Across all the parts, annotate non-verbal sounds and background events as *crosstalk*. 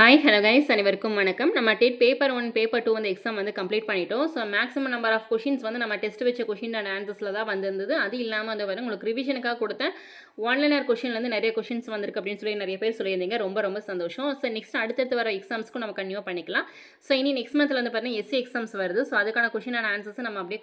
Hi hello guys அனைவருக்கும் வணக்கம். நம்ம TET paper one paper two வந்து எக்ஸாம் வந்து கம்ப்ளீட் பண்ணிட்டோம். So maximum number of questions வந்து நம்ம டெஸ்ட் வச்ச கொஷின் அண்ட் ஆன்சர்ஸில் தான் வந்திருந்தது. அது இல்லாமல் வந்து வரும் உங்களுக்கு ரிவிஷனுக்காக கொடுத்த ஒன்லைனர் கொஷின்லேருந்து நிறைய கொஷின்ஸ் வந்திருக்கு அப்படின்னு சொல்லி நிறைய பேர் சொல்லியிருந்தீங்க. ரொம்ப ரொம்ப சந்தோஷம். ஸோ நெக்ஸ்ட் அடுத்தடுத்து வர எக்ஸாம்ஸ்க்கும் நம்ம கன்யூ பண்ணிக்கலாம். ஸோ இனி நெக்ஸ்ட் மந்த்தில் வந்து பார்த்தீங்கன்னா எஸ்சி எக்ஸாம்ஸ் வருது. ஸோ அதுக்கான கொஷின் அண்ட் ஆன்சர்ஸ் நம்ம அப்படியே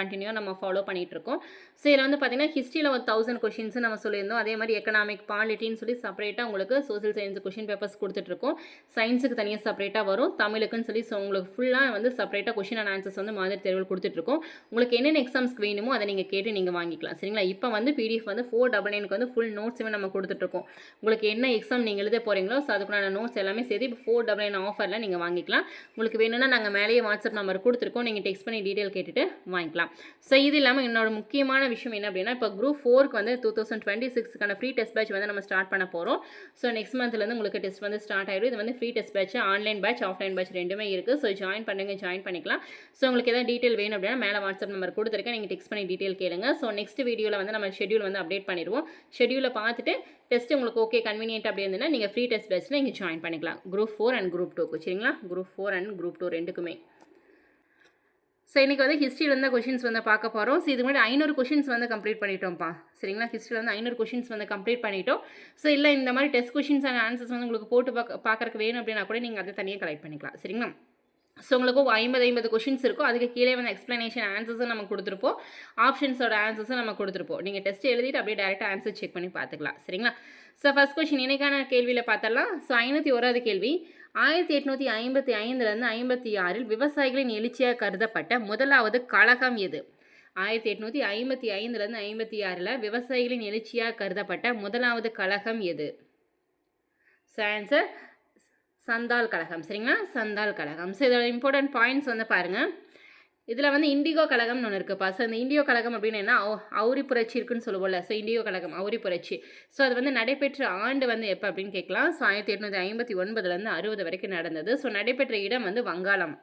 கண்டினியூ நம்ம ஃபாலோ பண்ணிட்டு இருக்கோம். ஸோ இதில் வந்து பார்த்தீங்கன்னா ஹிஸ்ட்ரியில் ஒரு தௌசண்ட் கொஷின்ஸ் நம்ம சொல்லியிருந்தோம். அதே மாதிரி எக்கனாமிக் பாலிட்டின்னு சொல்லி செப்பரேட்டாக உங்களுக்கு சோசியல் சயின்ஸ் கொஷின் பேப்பர்ஸ் கொடுத்துட்ருக்கோம் சயின்ஸுக்கு தனியாக செப்பரேட்டாக வரும். தமிழுக்குன்னு சொல்லி ஸோ உங்களுக்கு ஃபுல்லாக வந்து செப்பரேட்டாக கொஷின் அண்ட் ஆன்சர்ஸ் வந்து மாதிரி தேர்வில் கொடுத்துட்ருக்கோம். உங்களுக்கு என்னென்ன எக்ஸாம்ஸ்க்கு வேணுமோ அதை நீங்கள் கேட்டு நீங்கள் வாங்கிக்கலாம். சரிங்களா? இப்போ வந்து பிடிஎஃப் வந்து ஃபோர் டபுள் நைனுக்கு வந்து ஃபுல் நோட்ஸுமே நம்ம கொடுத்துட்ருக்கோம். உங்களுக்கு என்ன எக்ஸாம் நீங்கள் எழுத போகிறீங்களோ ஸோ அதுக்குண்டான நோட்ஸ் எல்லாமே சேர்த்து இப்போ ஃபோர் டபுள் நைன் ஆஃபரில் நீங்கள் வாங்கிக்கலாம். உங்களுக்கு வேணும்னா நாங்கள் மேலேயே வாட்ஸ்அப் நம்பர் கொடுத்துருக்கோம். நீங்கள் டெக்ஸ்ட் பண்ணி டீட்டெயில் கேட்டுட்டு வாங்கிக்கலாம். ஸோ இது இல்லாமல் என்னோட முக்கியமான விஷயம் என்ன அப்படின்னா இப்போ குரூப் ஃபோருக்கு வந்து டூ தௌசண்ட் டுவெண்ட்டி சிக்ஸ்க்கான ஃப்ரீ டெஸ்ட் பேட்ச் வந்து நம்ம ஸ்டார்ட் பண்ண போகிறோம் ஸோ நெக்ஸ்ட் மந்த்லேருந்து உங்களுக்கு டெஸ்ட் வந்து ஸ்டார்ட் ஆகிடும் இது வந்து free test batch online batch offline batch ரெண்டுமே இருக்குது ஸோ ஜாயின் பண்ணுங்க ஜாயின் பண்ணிக்கலாம். ஸோ உங்களுக்கு எதாவது டீட்டெயில் வேணும் அப்படின்னா மேலே வாட்ஸ்அப் நம்பர் கொடுத்துருக்கேன். நீங்கள் டெக்ஸ்ட் பண்ணி டீட்டெயில் கேளுங்க. ஸோ நெக்ஸ்ட் வீடியோவில் வந்து நம்ம ஷெட்யூல் வந்து அப்டேட் பண்ணிடுவோம். ஷெடியூலை பார்த்துட்டு டெஸ்ட் உங்களுக்கு ஓகே கன்வீனியன்ட் அப்படி இருந்ததுன்னா நீங்கள் ஃப்ரீ டெஸ்ட் பேட்ச்சில் நீங்கள் ஜாயின் பண்ணிக்கலாம். குரூப் ஃபோர் அண்ட் குரூப் டூக்கு சரிங்களா? Group four and group two ரெண்டுக்குமே. ஸோ இன்றைக்கி வந்து ஹிஸ்ட்ரியில் வந்து கொஷின்ஸ் வந்து பார்க்க போகிறோம் ஸோ இது முன்னாடி ஐநூறு கொஷின்ஸ் வந்து கம்ப்ளீட் பண்ணிட்டோம்ப்பா. சரிங்களா? ஹிஸ்ட்ரியில் வந்து ஐநூறு கொஷின்ஸ் வந்து கம்ப்ளீட் பண்ணிட்டோம். ஸோ இல்லை இந்த மாதிரி டெஸ்ட் கொஷின்ஸ் அண்ட் ஆன்சர்ஸ் வந்து உங்களுக்கு போட்டு பார்க்க பார்க்குறக்கு வேணும் அப்படின்னா கூட நீங்கள் அதை தனியாக கலெக்ட் பண்ணிக்கலாம். சரிங்களா? ஸோ உங்களுக்கு ஐம்பது ஐம்பது கொஷின்ஸ் இருக்கும். அதுக்கு கீழே வந்து எக்ஸ்ப்ளனேஷன் ஆன்சர்ஸும் நம்ம கொடுத்துருப்போம். ஆப்ஷன்ஸோட ஆன்சர்ஸும் நம்ம கொடுத்துருப்போம். நீங்கள் டெஸ்ட் எழுதிட்டு அப்படியே டேரெக்டாக ஆன்சர் செக் பண்ணி பார்த்துக்கலாம். சரிங்களா? ஸோ ஃபஸ்ட் கொஷின் இன்னைக்கான கேள்வியில் பார்த்தலாம் ஸோ ஐநூற்றி ஓராவது கேள்வி. ஆயிரத்தி எட்நூற்றி ஐம்பத்தி ஐந்துலேருந்து ஐம்பத்தி ஆறில் விவசாயிகளின் எழுச்சியாக கருதப்பட்ட முதலாவது கழகம் எது? ஆயிரத்தி எட்நூற்றி ஐம்பத்தி ஐந்துலேருந்து ஐம்பத்தி ஆறில் விவசாயிகளின் எழுச்சியாக கருதப்பட்ட முதலாவது கழகம் எது? சான்சர் சந்தால் கழகம். சரிங்களா? சந்தால் கழகம். ஸோ இதோட இம்பார்ட்டன்ட் பாயிண்ட்ஸ் வந்து பாருங்கள் இதில் வந்து இண்டிகோ கழகம்னு ஒன்று இருக்குப்பா ஸோ இந்த இண்டிகோ கழகம் அப்படின்னு என்ன? அவுரி புரட்சி இருக்குன்னு சொல்லுவோம்ல. ஸோ இண்டிகோ கழகம் அவுரி புரட்சி. ஸோ அது வந்து நடைபெற்ற ஆண்டு வந்து எப்போ அப்படின்னு கேட்கலாம்? ஸோ ஆயிரத்தி எட்நூற்றி ஐம்பத்தி ஒன்பதுலேருந்து அறுபது வரைக்கும் நடந்தது. ஸோ நடைபெற்ற இடம் வந்து வங்காளம்.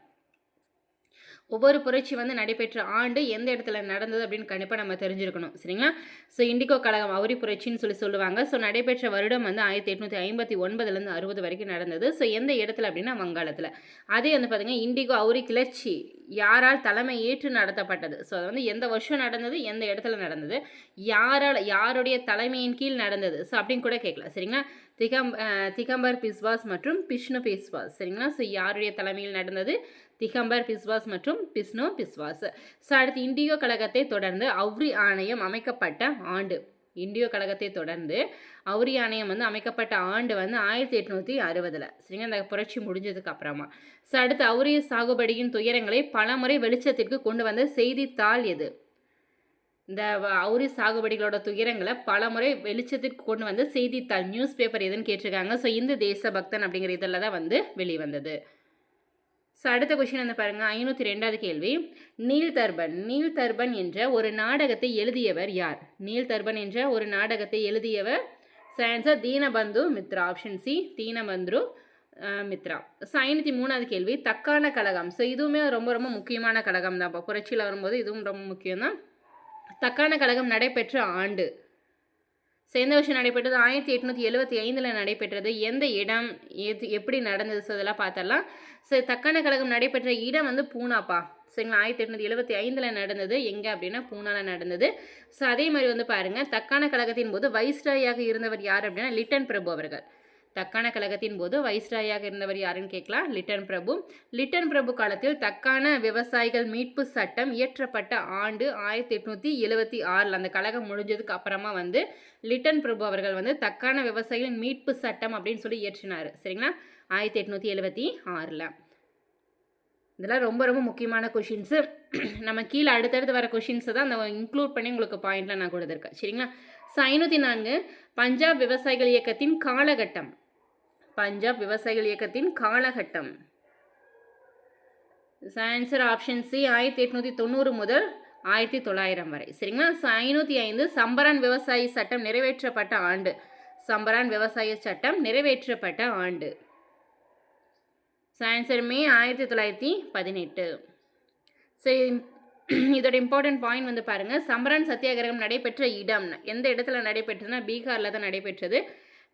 ஒவ்வொரு புரட்சி வந்து நடைபெற்ற ஆண்டு எந்த இடத்துல நடந்தது அப்படின்னு கண்டிப்பாக நம்ம தெரிஞ்சிருக்கணும். சரிங்களா? ஸோ இண்டிகோ கழகம் அவுரி புரட்சின்னு சொல்லி சொல்லுவாங்க. ஸோ நடைபெற்ற வருடம் வந்து ஆயிரத்தி எட்நூற்றி ஐம்பத்தி ஒன்பதுலேருந்து அறுபது வரைக்கும் நடந்தது. ஸோ எந்த இடத்துல அப்படின்னா வங்காளத்தில். அதே வந்து பார்த்தீங்கன்னா இண்டிகோ அவுரி கிளர்ச்சி யாரால் தலைமை ஏற்று நடத்தப்பட்டது? ஸோ அது வந்து எந்த வருஷம் நடந்தது எந்த இடத்துல நடந்தது யாரால் யாருடைய தலைமையின் கீழ் நடந்தது? ஸோ அப்படின்னு கூட கேட்கலாம். சரிங்களா? திகம் திகம்பர் பிஸ்வாஸ் மற்றும் பிஷ்ணு பிஸ்வாஸ். சரிங்களா? ஸோ யாருடைய தலைமையில் நடந்தது? திகம்பர் பிஸ்வாஸ் மற்றும் பிஸ்னோ பிஸ்வாஸ். ஸோ அடுத்து இண்டிகோ கழகத்தை தொடர்ந்து அவ்ரி ஆணையம் அமைக்கப்பட்ட ஆண்டு. இண்டியோ கழகத்தை தொடர்ந்து அவுரி ஆணையம் வந்து அமைக்கப்பட்ட ஆண்டு வந்து ஆயிரத்தி எட்நூற்றி அறுபதில். சரிங்க அந்த புரட்சி முடிஞ்சதுக்கு அப்புறமா. ஸோ அடுத்து அவுரிய சாகுபடியின் துயரங்களை பலமுறை வெளிச்சத்திற்கு கொண்டு வந்த செய்தித்தாள் எது? இந்த அவுரி சாகுபடிகளோட துயரங்களை பலமுறை வெளிச்சத்திற்கு கொண்டு வந்து செய்தித்தாள் நியூஸ் பேப்பர் எதுன்னு கேட்டிருக்காங்க. ஸோ இந்து தேசபக்தன் அப்படிங்கிற இதில் தான் வந்து வெளிவந்தது. ஸோ அடுத்த கொஷின் வந்து பாருங்க ஐநூற்றி ரெண்டாவது கேள்வி. நீல் தர்பன் நீல் தர்பன் என்ற ஒரு நாடகத்தை எழுதியவர் யார்? நீல் தர்பன் என்ற ஒரு நாடகத்தை எழுதியவர் answer Dinabandhu Mitra option C Dinabandhu Mitra. So ஐநூற்றி மூணாவது கேள்வி தக்கான கழகம். ஸோ இதுவுமே ரொம்ப ரொம்ப முக்கியமான கழகம் தான் இப்போ புரட்சியில் வரும்போது இதுவும் ரொம்ப முக்கியம் தான் தக்கான கழகம் நடைபெற்ற ஆண்டு. சேர்ந்த விஷயம் வருஷம் நடைபெற்றது ஆயிரத்தி எட்நூற்றி எழுபத்தி ஐந்தில் நடைபெற்றது. எந்த இடம் எது எப்படி நடந்தது? ஸோ இதெல்லாம் பார்த்தரலாம் ஸோ தக்கான கழகம் நடைபெற்ற இடம் வந்து பூனாப்பா. சரிங்களா? ஆயிரத்தி எட்நூற்றி எழுபத்தி ஐந்தில் நடந்தது. எங்கே அப்படின்னா பூனாவில் நடந்தது. ஸோ அதே மாதிரி வந்து பாருங்கள் தக்கான கழகத்தின் போது வைஸ்ராயாக இருந்தவர் யார் அப்படின்னா லிட்டன் பிரபு அவர்கள். தக்கான கழகத்தின் போது வைஸ்ராயாக இருந்தவர் யாருன்னு கேட்கலாம். லிட்டன் பிரபு. லிட்டன் பிரபு காலத்தில் தக்கான விவசாயிகள் மீட்பு சட்டம் இயற்றப்பட்ட ஆண்டு ஆயிரத்தி எட்நூற்றி எழுபத்தி ஆறில் அந்த கழகம் முடிஞ்சதுக்கு அப்புறமா வந்து லிட்டன் பிரபு அவர்கள் வந்து தக்கான விவசாயிகளின் மீட்பு சட்டம் அப்படின்னு சொல்லி இயற்றினார். சரிங்களா? ஆயிரத்தி எட்நூற்றி எழுபத்தி ஆறில். இதெல்லாம் ரொம்ப ரொம்ப முக்கியமான கொஷின்ஸு நம்ம கீழே அடுத்தடுத்து வர கொஷின்ஸை தான் அந்த இன்க்ளூட் பண்ணி உங்களுக்கு பாயிண்ட்லாம் நான் கொடுத்துருக்கேன். சரிங்களா? ஸோ ஐநூற்றி நான்கு. பஞ்சாப் விவசாயிகள் இயக்கத்தின் காலகட்டம். பஞ்சாப் விவசாயிகள் இயக்கத்தின் காலகட்டம். ஆன்சர் ஆப்ஷன் சி ஆயிரத்தி எட்நூற்றி தொண்ணூறு முதல் ஆயிரத்தி தொள்ளாயிரம் வரை. சரிங்களா? ஐநூற்றி ஐந்து சம்பரான் விவசாயி சட்டம் நிறைவேற்றப்பட்ட ஆண்டு. சம்பரான் விவசாய சட்டம் நிறைவேற்றப்பட்ட ஆண்டு. ஆன்சர் மே ஆயிரத்தி தொள்ளாயிரத்தி பதினெட்டு. சரி இதோட இம்பார்ட்டன்ட் பாயிண்ட் வந்து பாருங்கள் சம்பரான் சத்தியாகிரகம் நடைபெற்ற இடம் எந்த இடத்துல நடைபெற்றதுன்னா பீகாரில் தான் நடைபெற்றது.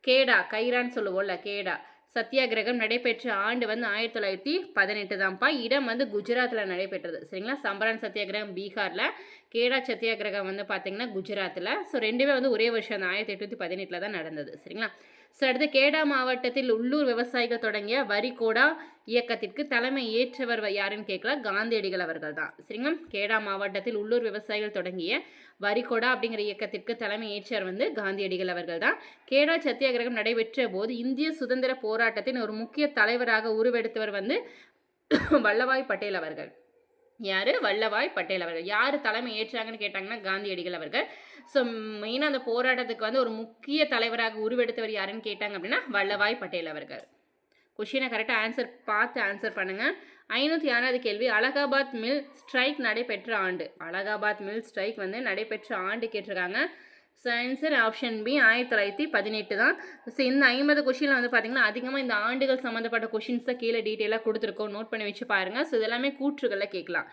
கேடா கைரான்னு சொல்லுவோம்ல கேடா. சத்தியாகிரகம் நடைபெற்ற ஆண்டு வந்து ஆயிரத்தி தொள்ளாயிரத்தி பதினெட்டு தான்ப்பா. இடம் வந்து குஜராத்தில் நடைபெற்றது. சரிங்களா? சம்பரான் சத்தியாகிரகம் பீகாரில் கேடா சத்தியாகிரகம் வந்து பார்த்தீங்கன்னா குஜராத்தில் ஸோ ரெண்டுமே வந்து ஒரே வருஷம் அந்த ஆயிரத்தி எட்நூற்றி பதினெட்டில் தான் நடந்தது. சரிங்களா? ஸோ அடுத்து கேடா மாவட்டத்தில் உள்ளூர் விவசாயிகள் தொடங்கிய வரிகோடா இயக்கத்திற்கு தலைமை ஏற்றவர் யாருன்னு கேட்கலாம் காந்தியடிகள் அவர்கள் தான். சரிங்களா? கேடா மாவட்டத்தில் உள்ளூர் விவசாயிகள் தொடங்கிய வரிகொடா அப்படிங்கிற இயக்கத்திற்கு தலைமை ஏற்றவர் வந்து காந்தியடிகள் அவர்கள் தான். கேடா சத்தியாகிரகம் நடைபெற்ற போது இந்திய சுதந்திர போராட்டத்தின் ஒரு முக்கிய தலைவராக உருவெடுத்தவர் வந்து *coughs* வல்லபாய் பட்டேல் அவர்கள். யார்? வல்லபாய் பட்டேல் அவர்கள். யார் தலைமை ஏற்றாங்கன்னு கேட்டாங்கன்னா காந்தியடிகள் அவர்கள். ஸோ மெயினாக அந்த போராட்டத்துக்கு வந்து ஒரு முக்கிய தலைவராக உருவெடுத்தவர் யாருன்னு கேட்டாங்க அப்படின்னா வல்லபாய் பட்டேல் அவர்கள். கொஷினை கரெக்டாக ஆன்சர் பார்த்து ஆன்சர் பண்ணுங்கள் ஐநூற்றி ஆறாவது கேள்வி அலகாபாத் மில் ஸ்ட்ரைக் நடைபெற்ற ஆண்டு. அலகாபாத் மில் ஸ்ட்ரைக் வந்து நடைபெற்ற ஆண்டு கேட்டிருக்காங்க. ஆன்சர் ஆப்ஷன் பி ஆயிரத்தி தொள்ளாயிரத்தி பதினெட்டு தான். ஸோ இந்த ஐம்பது கொஷினில் வந்து பார்த்திங்கன்னா அதிகமாக இந்த ஆண்டுகள் சம்மந்தப்பட்ட கொஷின்ஸை கீழே டீட்டெயிலாக கொடுத்துருக்கோம். நோட் பண்ணி வச்சு பாருங்கள் ஸோ இதெல்லாமே கூற்றுகளை கேட்கலாம்.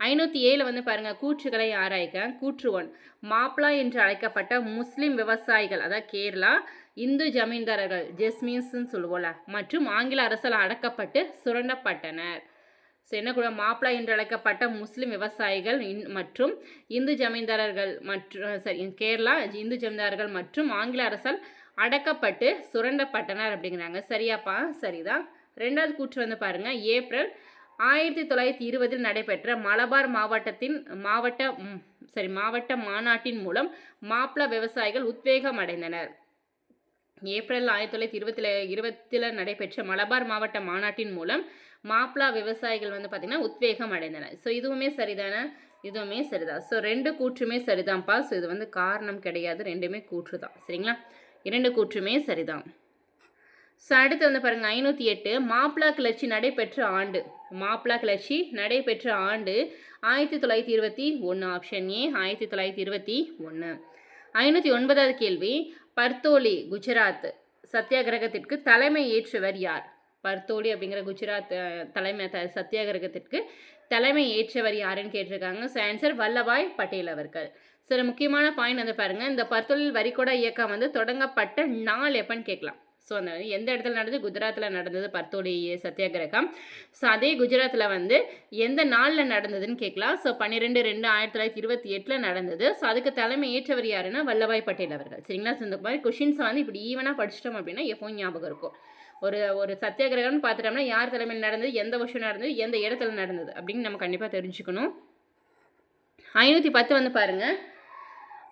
ஐநூற்றி ஏழு வந்து பாருங்கள் கூற்றுகளை ஆராய்க்க கூற்று ஒன். மாப்ளா என்று அழைக்கப்பட்ட முஸ்லீம் விவசாயிகள் அதாவது கேரளா இந்து ஜமீன்தாரர்கள் ஜெஸ்மீன்ஸ்ன்னு சொல்லுவோம்ல மற்றும் ஆங்கில அரசால் அடக்கப்பட்டு சுரண்டப்பட்டனர். ஸோ மாப்பிளா மாப்ளா என்று அழைக்கப்பட்ட முஸ்லீம் விவசாயிகள் இன்- மற்றும் இந்து ஜமீன்தாரர்கள் மற்றும் சரி கேரளா இந்து ஜமீன்தாரர்கள் மற்றும் ஆங்கில அரசால் அடக்கப்பட்டு சுரண்டப்பட்டனர் அப்படிங்கிறாங்க. சரியாப்பா? சரிதான் ரெண்டாவது கூற்று வந்து பாருங்க. ஏப்ரல் ஆயிரத்தி தொள்ளாயிரத்தி இருபதில் நடைபெற்ற மலபார் மாவட்டத்தின் மாவட்ட சரி மாவட்ட மாநாட்டின் மூலம் மாப்ளா விவசாயிகள் உத்வேகம் அடைந்தனர் ஏப்ரல் ஆயிரத்தி தொள்ளாயிரத்தி இருபத்தில் இருபத்தில் நடைபெற்ற மலபார் மாவட்ட மாநாட்டின் மூலம் மாப்ளா விவசாயிகள் வந்து பார்த்திங்கன்னா உத்வேகம் அடைந்தனர். ஸோ இதுவுமே சரிதானே? இதுவுமே சரிதான் ஸோ ரெண்டு கூற்றுமே சரிதான்ப்பா ஸோ இது வந்து காரணம் கிடையாது. ரெண்டுமே கூற்று தான் சரிங்களா? இரண்டு கூற்றுமே சரிதான் ஸோ அடுத்து வந்து பாருங்கள் ஐநூற்றி எட்டு. மாப்பிளா கிளர்ச்சி நடைபெற்ற ஆண்டு. மாப்பிளா கிளர்ச்சி நடைபெற்ற ஆண்டு ஆயிரத்தி தொள்ளாயிரத்தி இருபத்தி ஒன்று ஆப்ஷன் ஏ ஆயிரத்தி தொள்ளாயிரத்தி இருபத்தி ஒன்று ஐநூற்றி ஒன்பதாவது கேள்வி பர்தோலி குஜராத் சத்தியாகிரகத்திற்கு தலைமை ஏற்றவர் யார்? பர்தோலி அப்படிங்கிற குஜராத் தலைமை த சத்தியாகிரகத்திற்கு தலைமை ஏற்றவர் யாருன்னு கேட்டிருக்காங்க? ஸோ ஆன்சர் வல்லபாய் பட்டேல் அவர்கள். சில முக்கியமான பாயிண்ட் வந்து பாருங்கள் இந்த பர்தொழில் வரிகோடா இயக்கம் வந்து தொடங்கப்பட்ட நாள் எப்போன்னு கேட்கலாம். ஸோ அந்த எந்த இடத்துல நடந்தது? குஜராத்தில் நடந்தது பர்தோலி சத்தியாகிரகம். ஸோ அதே குஜராத்தில் வந்து எந்த நாளில் நடந்ததுன்னு கேட்கலாம். ஸோ பன்னிரெண்டு ரெண்டு ஆயிரத்தி தொள்ளாயிரத்தி இருபத்தி எட்டில் நடந்தது. ஸோ அதுக்கு தலைமை ஏற்றவர் யாருன்னா வல்லபாய் பட்டேல் அவர்கள். சரிங்களா? ஸோ இந்த மாதிரி கொஷின்ஸை வந்து இப்படி ஈவனாக படிச்சிட்டோம் அப்படின்னா எப்பவும் ஞாபகம் இருக்கும். ஒரு ஒரு சத்தியாகிரகம்னு பார்த்துட்டோம்னா யார் தலைமையில் நடந்தது எந்த வருஷம் நடந்தது எந்த இடத்துல நடந்தது அப்படின்னு நம்ம கண்டிப்பாக தெரிஞ்சுக்கணும். ஐநூற்றி பத்து வந்து பாருங்கள்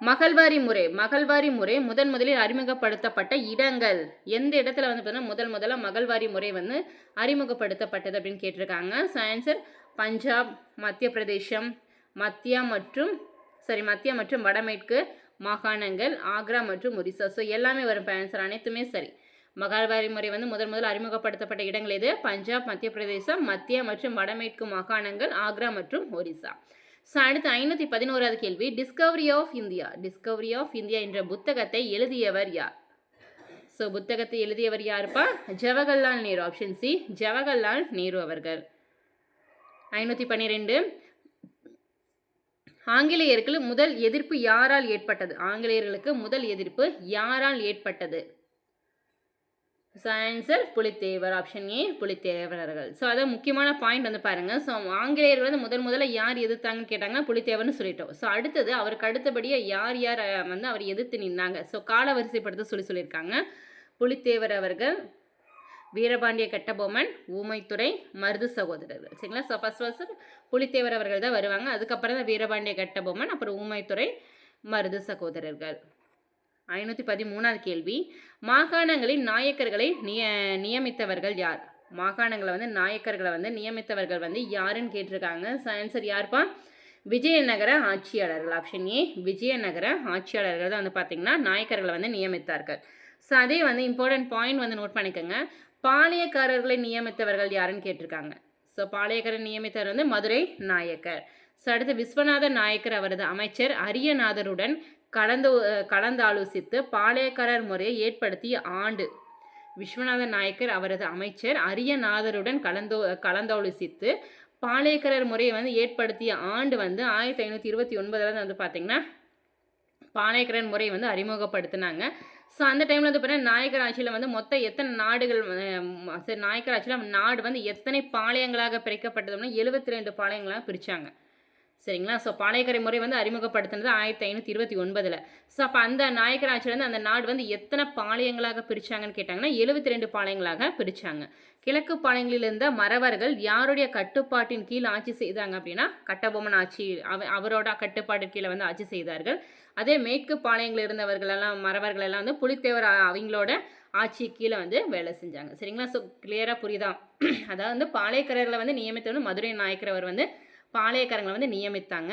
மகள்வாரி முறை மகள்வாரி முறை முதன் முதலில் அறிமுகப்படுத்தப்பட்ட இடங்கள். எந்த இடத்துல வந்து பார்த்தீங்கன்னா முதல் முதல்ல மகள்வாரி முறை வந்து அறிமுகப்படுத்தப்பட்டது அப்படின்னு கேட்டிருக்காங்க. ஸோ ஆன்சர் பஞ்சாப் மத்திய பிரதேசம் மத்தியா மற்றும் சரி மத்திய மற்றும் வடமேற்கு மாகாணங்கள் ஆக்ரா மற்றும் ஒரிசா. ஸோ எல்லாமே வரும். ஆன்சர் அனைத்துமே சரி. மகால்வாரி முறை வந்து முதல் முதல் அறிமுகப்படுத்தப்பட்ட இடங்கள் இது பஞ்சாப் மத்திய பிரதேசம் மத்திய மற்றும் வடமேற்கு மாகாணங்கள் ஆக்ரா மற்றும் ஒரிசா. ஸோ அடுத்து ஐநூற்றி பதினோராவது கேள்வி. Discovery of India discovery of India என்ற புத்தகத்தை எழுதியவர் யார்? ஸோ புத்தகத்தை எழுதியவர் யாருப்பா? ஜவஹர்லால் நேரு. ஆப்ஷன் சி ஜவஹர்லால் நேரு அவர்கள். ஐநூற்றி பன்னிரெண்டு. ஆங்கிலேயர்களுக்கு முதல் எதிர்ப்பு யாரால் ஏற்பட்டது? ஆங்கிலேயர்களுக்கு முதல் எதிர்ப்பு யாரால் ஏற்பட்டது? ஆன்சர் புலித்தேவர் ஆப்ஷன் ஏ புலித்தேவரர்கள். ஸோ அதான் முக்கியமான பாயிண்ட் வந்து பாருங்கள் ஸோ ஆங்கிலேயர்கள் வந்து முதல் முதல்ல யார் எதிர்த்தாங்கன்னு கேட்டாங்கன்னா புலித்தேவர்னு சொல்லிட்டோம். ஸோ அடுத்தது அவருக்கு அடுத்தபடியாக யார் யார் வந்து அவர் எதிர்த்து நின்னாங்க. ஸோ காலவரிசைப்படுத்த சொல்லி சொல்லியிருக்காங்க. புலித்தேவர் அவர்கள் வீரபாண்டிய கட்டபொம்மன் ஊமைத்துறை மருது சகோதரர்கள். சரிங்களா? ஸோ ஃபஸ்ட் ஃபஸ்ட் புலித்தேவர் அவர்கள் தான் வருவாங்க. அதுக்கப்புறம் தான் வீரபாண்டிய கட்டபொம்மன் அப்புறம் ஊமைத்துறை மருது சகோதரர்கள். ஐநூற்றி பதிமூணாவது கேள்வி. மாகாணங்களின் நாயக்கர்களை நிய நியமித்தவர்கள் யார்? மாகாணங்களை வந்து நாயக்கர்களை வந்து நியமித்தவர்கள் வந்து யாருன்னு கேட்டிருக்காங்க. ஆன்சர் யார்ப்பா? விஜயநகர ஆட்சியாளர்கள். ஆப்ஷன் ஏ விஜயநகர ஆட்சியாளர்கள் தான் வந்து பார்த்திங்கன்னா நாயக்கர்களை வந்து நியமித்தார்கள். ஸோ அதே வந்து இம்பார்ட்டன்ட் பாயிண்ட் வந்து நோட் பண்ணிக்கோங்க. பாளையக்காரர்களை நியமித்தவர்கள் யாருன்னு கேட்டிருக்காங்க. ஸோ பாளையக்காரர் நியமித்தவர் வந்து மதுரை நாயக்கர். ஸோ அடுத்து விஸ்வநாத நாயக்கர் அவரது அமைச்சர் அரியநாதருடன் கலந்து கலந்தாலோசித்து பாளையக்காரர் முறையை ஏற்படுத்திய ஆண்டு. விஸ்வநாத நாயக்கர் அவரது அமைச்சர் அரியநாதருடன் கலந்தோ கலந்தாலோசித்து பாளையக்காரர் முறையை வந்து ஏற்படுத்திய ஆண்டு வந்து ஆயிரத்தி ஐநூற்றி இருபத்தி ஒன்பதில் வந்து பார்த்திங்கன்னா பாளையக்கரன் முறையை வந்து அறிமுகப்படுத்தினாங்க. ஸோ அந்த டைமில் வந்து பார்த்தீங்கன்னா நாயக்கர் ஆட்சியில் வந்து மொத்தம் எத்தனை நாடுகள் சரி நாயக்கர் ஆட்சியில் நாடு வந்து எத்தனை பாளையங்களாக பிரிக்கப்பட்டதுன்னா எழுபத்தி ரெண்டு பாளையங்களாக பிரித்தாங்க சரிங்களா? ஸோ பாளையக்கரை முறை வந்து அறிமுகப்படுத்தினது ஆயிரத்தி ஐநூற்றி இருபத்தி ஒன்பதில். ஸோ அப்போ அந்த நாயக்கர் ஆட்சியிலேருந்து அந்த நாடு வந்து எத்தனை பாளையங்களாக பிரித்தாங்கன்னு கேட்டாங்கன்னா எழுபத்தி ரெண்டு பாளையங்களாக பிரித்தாங்க கிழக்கு பாளையங்களில் இருந்த மறவர்கள் யாருடைய கட்டுப்பாட்டின் கீழ் ஆட்சி செய்தாங்க அப்படின்னா கட்டபொம்மன் ஆட்சி அவ அவரோட கட்டுப்பாட்டின் கீழே வந்து ஆட்சி செய்தார்கள். அதே மேற்கு பாளையங்களில் இருந்தவர்களெல்லாம் மறவர்கள் எல்லாம் வந்து புலித்தேவர் அவங்களோட ஆட்சி கீழே வந்து வேலை செஞ்சாங்க. சரிங்களா? ஸோ கிளியராக புரியுதா? *clears throat* அதாவது வந்து பாளையக்கரர்களை வந்து நியமித்தவர் மதுரை நாயக்கரவர் வந்து பாளையக்காரங்களை வந்து நியமித்தாங்க.